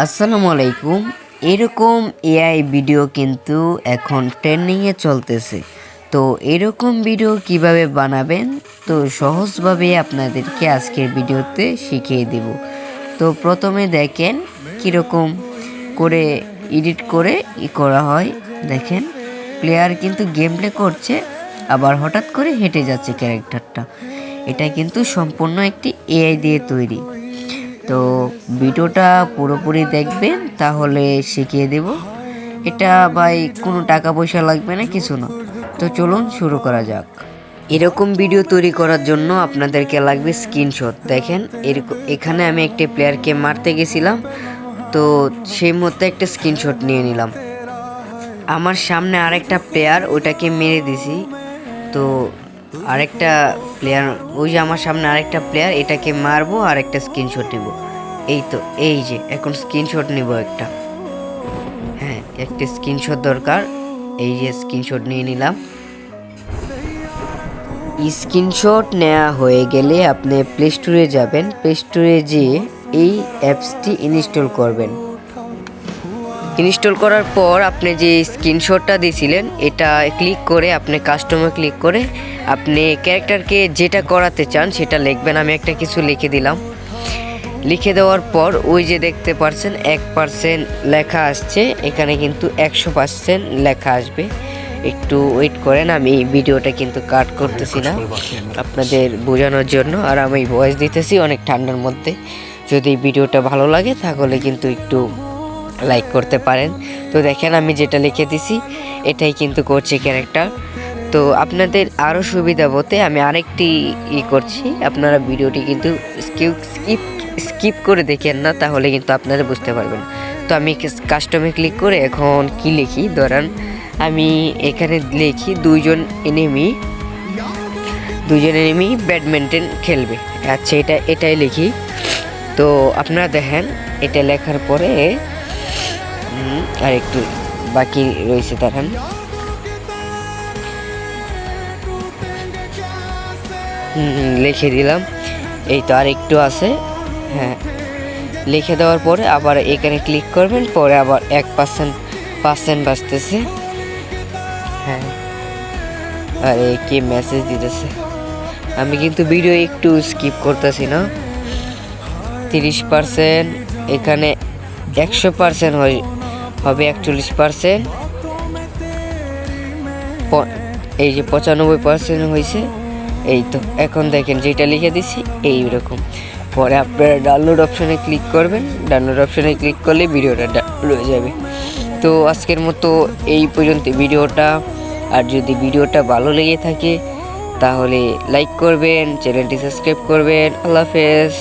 আসসালামু আলাইকুম। এরকম এআই ভিডিও কিন্তু এখন ট্রেন্ডিংয়ে চলতেছে। তো এরকম ভিডিও কীভাবে বানাবেন? তো সহজভাবে আপনাদেরকে আজকের ভিডিওতে শিখিয়ে দেব। তো প্রথমে দেখেন কীরকম করে এডিট করে ই করা হয়। দেখেন প্লেয়ার কিন্তু গেম প্লে করছে, আবার হঠাৎ করে হেঁটে যাচ্ছে ক্যারেক্টারটা এটা কিন্তু সম্পূর্ণ একটি এআই দিয়ে তৈরি। তো ভিডিওটা পুরোপুরি দেখবেন, তাহলে শিখিয়ে দেব। এটা ভাই কোনো টাকা পয়সা লাগবে না, কিছু না। তো চলুন শুরু করা যাক। এরকম ভিডিও তৈরি করার জন্য আপনাদেরকে লাগবে স্ক্রিনশট দেখেন, এরকম, এখানে আমি একটি প্লেয়ারকে মারতে গেছিলাম, তো সেই মধ্যে একটা স্ক্রিনশট নিয়ে নিলাম। আমার সামনে আরেকটা প্লেয়ার ওটাকে মেরে দিছি। তো আরেকটা প্লেয়ার ওই যে আমার সামনে আরেকটা প্লেয়ার এটাকে মারবো আর একটা স্ক্রিনশট নেব। এই তো, এই যে, এখন স্ক্রিনশট নেব একটা। হ্যাঁ একটা স্ক্রিনশট দরকার। এই যে স্ক্রিনশট নিয়ে নিলাম। স্ক্রিনশট নেওয়া হয়ে গেলে আপনি প্লে স্টোরে যাবেন। প্লে স্টোরে যেয়ে এই অ্যাপসটি ইনস্টল করবেন। ইনস্টল করার পর আপনি যে স্ক্রিনশটটা দিয়েছিলেন, এটা ক্লিক করে আপনি কাস্টমার ক্লিক করে আপনি ক্যারেক্টারকে যেটা করাতে চান, সেটা লিখবেন। আমি একটা কিছু লিখে দিলাম। লিখে দেওয়ার পর ওই যে দেখতে পারছেন, এক পার্সেন্ট লেখা আসছে। এখানে কিন্তু একশো পার্সেন্ট লেখা আসবে। একটু ওয়েট করেন, আমি ভিডিওটা কিন্তু কাট করতেছি না। আপনাদের বোঝানোর জন্য। আর আমি ভয়েস দিতেছি অনেক ঠান্ডার মধ্যে। যদি ভিডিওটা ভালো লাগে, তাহলে কিন্তু একটু লাইক করতে পারেন। তো দেখেন আমি যেটা লিখে দিছি, এটাই কিন্তু করছে ক্যারেক্টার তো আপনাদের আরও সুবিধা বলতে আমি আরেকটি ই করছি, আপনারা ভিডিওটি কিন্তু স্কিপ স্কিপ স্কিপ করে দেখেন না, তাহলে কিন্তু আপনারা বুঝতে পারবেন। তো আমি কাস্টমে ক্লিক করে এখন কি লিখি? ধরেন আমি এখানে লিখি দুইজন এনিমি দুজন এনিমি ব্যাডমিন্টন খেলবে। আচ্ছা এটা, এটাই লিখি। তো আপনারা দেখেন, এটা লেখার পরে আর একটু বাকি রয়েছে দাঁড়ান লিখে দিলাম। এই তো আর একটু আছে। হ্যাঁ। লিখে দেওয়ার পরে আবার এখানে ক্লিক করবেন, পরে আবার এক পার্সেন্ট পার্সেন্ট বাঁচতেছে হ্যাঁ। আরে, কে মেসেজ দিতেছে। আমি কিন্তু ভিডিও একটু স্কিপ করতেছি না। তিরিশ পার্সেন্ট এখানে একশো পার্সেন্ট হবে একচল্লিশ পার্সেন্ট এই যে পঁচানব্বই পার্সেন্ট হয়েছে, এই তো, এখন দেখেন যেটা লিখে দিছি এই রকম পরে আপনারা ডাউনলোড অপশানে ক্লিক করবেন ডাউনলোড অপশানে ক্লিক করলে ভিডিওটা হয়ে যাবে। তো আজকের মতো এই পর্যন্ত ভিডিওটা। আর যদি ভিডিওটা ভালো লেগে থাকে, তাহলে লাইক করবেন, চ্যানেলটি সাবস্ক্রাইব করবেন। আল্লাহ হাফেজ।